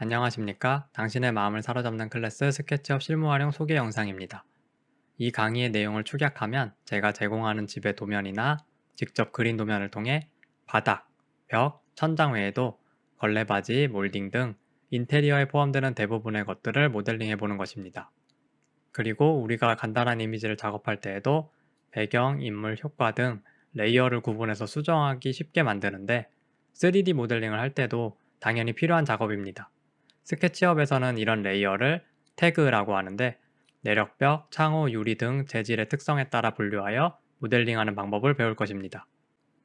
안녕하십니까? 당신의 마음을 사로잡는 클래스 스케치업 실무 활용 소개 영상입니다. 이 강의의 내용을 축약하면 제가 제공하는 집의 도면이나 직접 그린 도면을 통해 바닥, 벽, 천장 외에도 걸레바지, 몰딩 등 인테리어에 포함되는 대부분의 것들을 모델링해 보는 것입니다. 그리고 우리가 간단한 이미지를 작업할 때에도 배경, 인물, 효과 등 레이어를 구분해서 수정하기 쉽게 만드는데 3D 모델링을 할 때도 당연히 필요한 작업입니다. 스케치업에서는 이런 레이어를 태그라고 하는데 내력벽, 창호, 유리 등 재질의 특성에 따라 분류하여 모델링하는 방법을 배울 것입니다.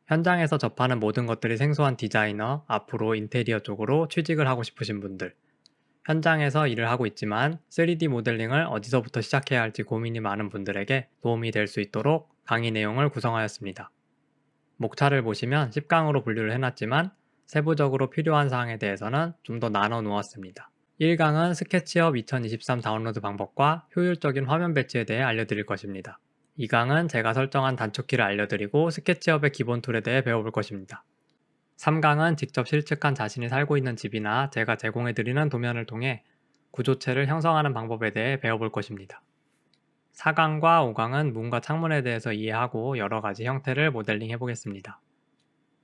현장에서 접하는 모든 것들이 생소한 디자이너, 앞으로 인테리어 쪽으로 취직을 하고 싶으신 분들, 현장에서 일을 하고 있지만 3D 모델링을 어디서부터 시작해야 할지 고민이 많은 분들에게 도움이 될 수 있도록 강의 내용을 구성하였습니다. 목차를 보시면 10강으로 분류를 해놨지만 세부적으로 필요한 사항에 대해서는 좀 더 나눠 놓았습니다. 1강은 스케치업 2023 다운로드 방법과 효율적인 화면 배치에 대해 알려드릴 것입니다. 2강은 제가 설정한 단축키를 알려드리고 스케치업의 기본 툴에 대해 배워볼 것입니다. 3강은 직접 실측한 자신이 살고 있는 집이나 제가 제공해드리는 도면을 통해 구조체를 형성하는 방법에 대해 배워볼 것입니다. 4강과 5강은 문과 창문에 대해서 이해하고 여러 가지 형태를 모델링 해보겠습니다.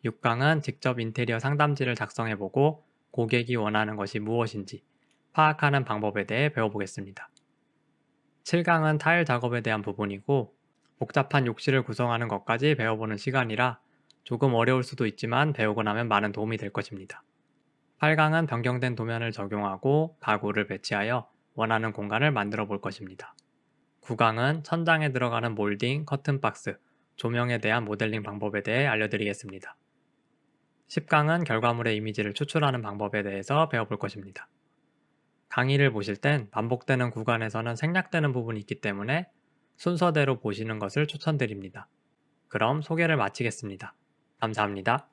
6강은 직접 인테리어 상담지를 작성해보고 고객이 원하는 것이 무엇인지 파악하는 방법에 대해 배워보겠습니다. 7강은 타일 작업에 대한 부분이고 복잡한 욕실을 구성하는 것까지 배워보는 시간이라 조금 어려울 수도 있지만 배우고 나면 많은 도움이 될 것입니다. 8강은 변경된 도면을 적용하고 가구를 배치하여 원하는 공간을 만들어 볼 것입니다. 9강은 천장에 들어가는 몰딩, 커튼 박스, 조명에 대한 모델링 방법에 대해 알려드리겠습니다. 10강은 결과물의 이미지를 추출하는 방법에 대해서 배워볼 것입니다. 강의를 보실 땐 반복되는 구간에서는 생략되는 부분이 있기 때문에 순서대로 보시는 것을 추천드립니다. 그럼 소개를 마치겠습니다. 감사합니다.